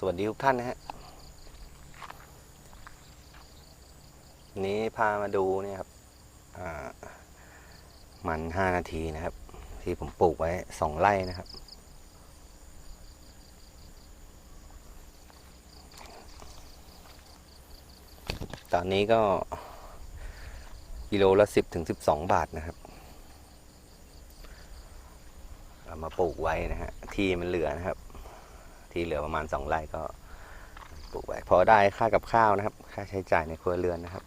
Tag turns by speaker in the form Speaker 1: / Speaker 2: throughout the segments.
Speaker 1: สวัสดีทุกท่านนะฮะวันนี้พามาดูเนี่ยครับมันห้านาทีนะครับ ที่ผมปลูกไว้สองไร่นะครับ ตอนนี้ก็กิโลละสิบถึงสิบสองบาทนะครับเอามาปลูกไว้นะฮะที่มันเหลือนะครับ ที่เหลือประมาณสองไร่ก็ปลูกไว้พอได้ค่ากับข้าวนะครับ ค่าใช้จ่ายในครัวเรือนนะครับ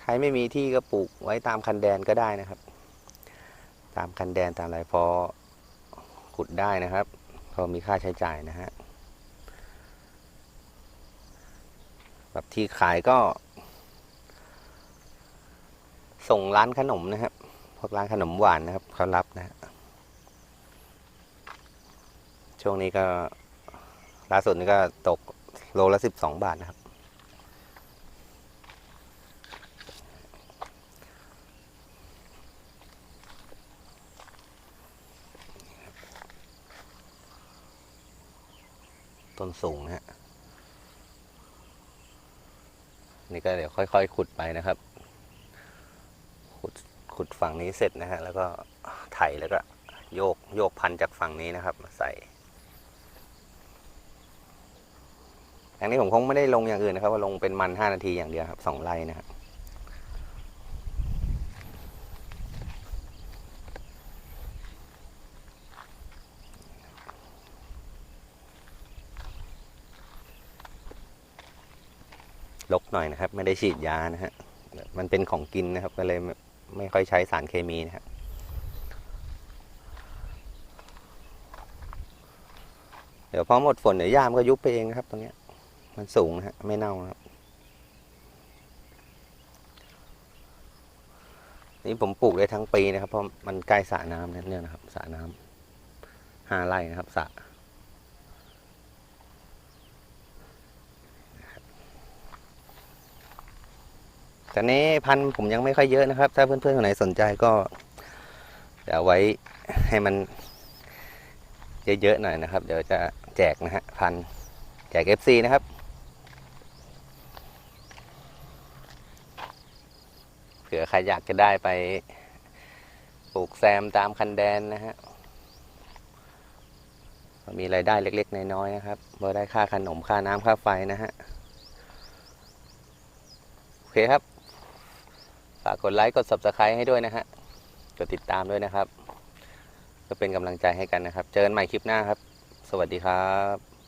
Speaker 1: ใครไม่มีที่ก็ปลูกไว้ตามคันแดนก็ได้นะครับ ตามคันแดนตามอะไรพอขุดได้นะครับ พอมีค่าใช้จ่ายนะฮะ แบบที่ขายก็ ส่งร้านขนมนะครับ พวกร้านขนมหวานนะครับเขารับนะฮะช่วงนี้ก็ล่าสุดนี่ก็ตกโลละสิบสองบาทนะครับ ต้นสูงนะฮะ นี่ก็เดี๋ยวค่อย ๆ ขุดไปนะครับ ขุดขุดฝั่งนี้เสร็จนะฮะแล้วก็ไถแล้วก็โยกโยกพันจากฝั่งนี้นะครับมาใส่อย่างนี้ผมคงไม่ได้ลงอย่างอื่นนะครับว่าลงเป็นมันห้านาทีอย่างเดียวครับสองไร่นะครับ ลกหน่อยนะครับ ไม่ได้ฉีดยานะฮะมันเป็นของกินนะครับ ก็เลยไม่ไม่ค่อยใช้สารเคมีนะครับเดี๋ยวพอหมดฝนเดี๋ยวหญ้ามันก็ยุบไปเองนะครับตรงเนี้ยมันสูงนะฮะไม่เน่านะครับ นี่ผมปลูกได้ทั้งปีนะครับ เพราะมันใกล้สระน้ำนั่นเนี่ยนะครับสระน้ำห้าไร่นะครับสระ แต่นี้พันธุ์ผมยังไม่ค่อยเยอะนะครับ ถ้าเพื่อนๆคนไหนสนใจก็เดี๋ยวเอาไว้ให้มันเยอะๆหน่อยนะครับ เดี๋ยวจะแจกนะฮะพันแจก FC นะครับเผื่อใครอยากจะได้ไปปลูกแซมตามคันแดนนะฮะมีรายได้เล็กๆน้อยๆนะครับเมื่อได้ค่าขนมค่าน้ำค่าไฟนะฮะโอเคครับ ฝากกดไลค์กด subscribe ให้ด้วยนะฮะกดติดตามด้วยนะครับ ก็เป็นกำลังใจให้กันนะครับ เจอกันใหม่คลิปหน้าครับ สวัสดีครับ